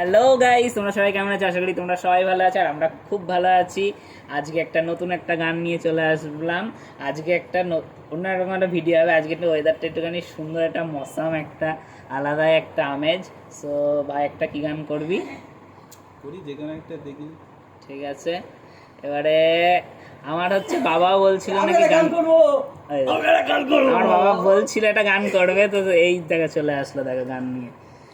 Hello guys তোমরা সবাই কেমন আছো? আশা করি তোমরা সবাই ভালো আছো আর আমরা খুব ভালো আছি। আজকে একটা নতুন একটা গান নিয়ে চলে আসলাম। আজকে একটা অন্যরকম একটা ভিডিও হবে। আজকে একটু ওয়েদারটা একটুখানি সুন্দর একটা মৌসাম একটা আলাদা একটা আমেজ। সো ভাই একটা কি গান করবি? করি যে কোনো একটা দেখি। ঠিক আছে। এবারে আমার হচ্ছে বাবা বলছিল নাকি গান এই, আমার বাবা বলছিল একটা গান করবে তো এই দেখা চলে আসলো দেখো গান নিয়ে।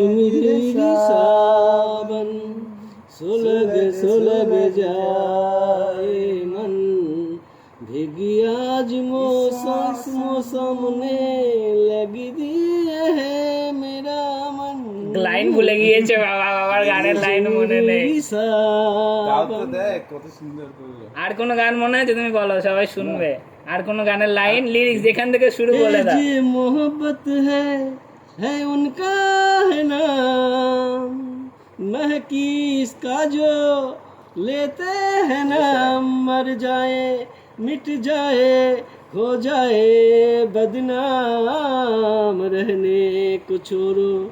كشميري صابا سلگ سلگ جائے من بھیگی آج موسم موسم نے لگی دیے ہے میرا লাইন ভুলে গিয়েছে বাবা বাবার গানের লাইন মনে নেই। আর কোনো গান মনে আছে তুমি বলো সবাই শুনবে। আর কোনো গানের লাইন লিরিক্স যেখান থেকে শুরু বলে দাও। মোহব্বত হ্যাঁ है उनका है नाम महकी इसका जो लेते हैं नाम मर जाए मिट जाए हो जाए बदनाम रहने को छोड़ो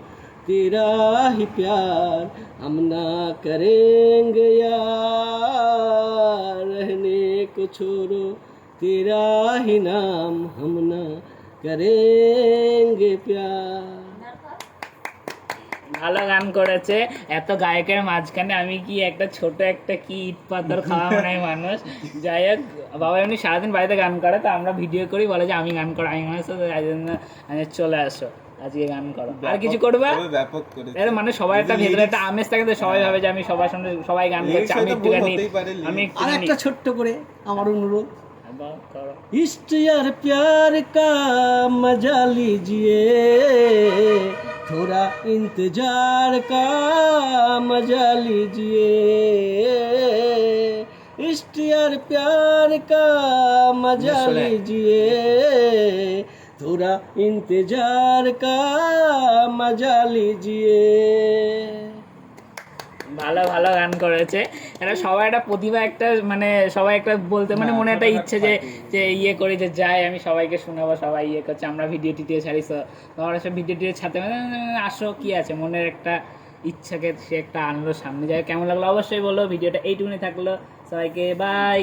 तेरा ही प्यार हम ना करेंगे यार रहने को छोड़ो तेरा ही नाम हम ना করেঙ্গে ভালো গান করেছে। এত গায়কের মাঝখানে আমি কি একটা ছোট একটা কি ইট পাথর খাওয়া মানে মানুষ? যাই হোক বাবা এমনি সারাদিন বাড়িতে গান করে তো আমরা ভিডিও করি বলে যে আমি গান করি আমি মানুষ চলে আসো আজকে গান করো। আর কিছু করবে? ব্যাপক এর মানে সবাই একটা ভিতরে একটা আমেজ থাকে তো সবাই ভাবে যে আমি সবার সঙ্গে সবাই গান করছি। আমি একটু আমি একটা ছোট্ট করে আমার অনুরোধ इष्ट यार प्यार का मज़ा लीजिए। थोड़ा इंतज़ार का मज़ा लीजिए। इष्ट यार प्यार का मज़ा लीजिए। थोड़ा इंतज़ार का मज़ा लीजिए। ভালো ভালো গান করেছে। এটা সবাই একটা প্রতিভা একটা মানে সবাই একটা বলতে মানে মনে একটা ইচ্ছে যে যে ইয়ে করে যে যাই আমি সবাইকে শোনাবো সবাই ইয়ে করছে আমরা ভিডিও টিডিও ছাড়ি তোমার সব ভিডিও টিডিও ছাড়তে মানে, আসো কি আছে? মনের একটা ইচ্ছাকে সে একটা আনলো সামনে। যায় কেমন লাগল অবশ্যই বলো ভিডিওটা এইটুকুনি থাকল। সবাইকে বাই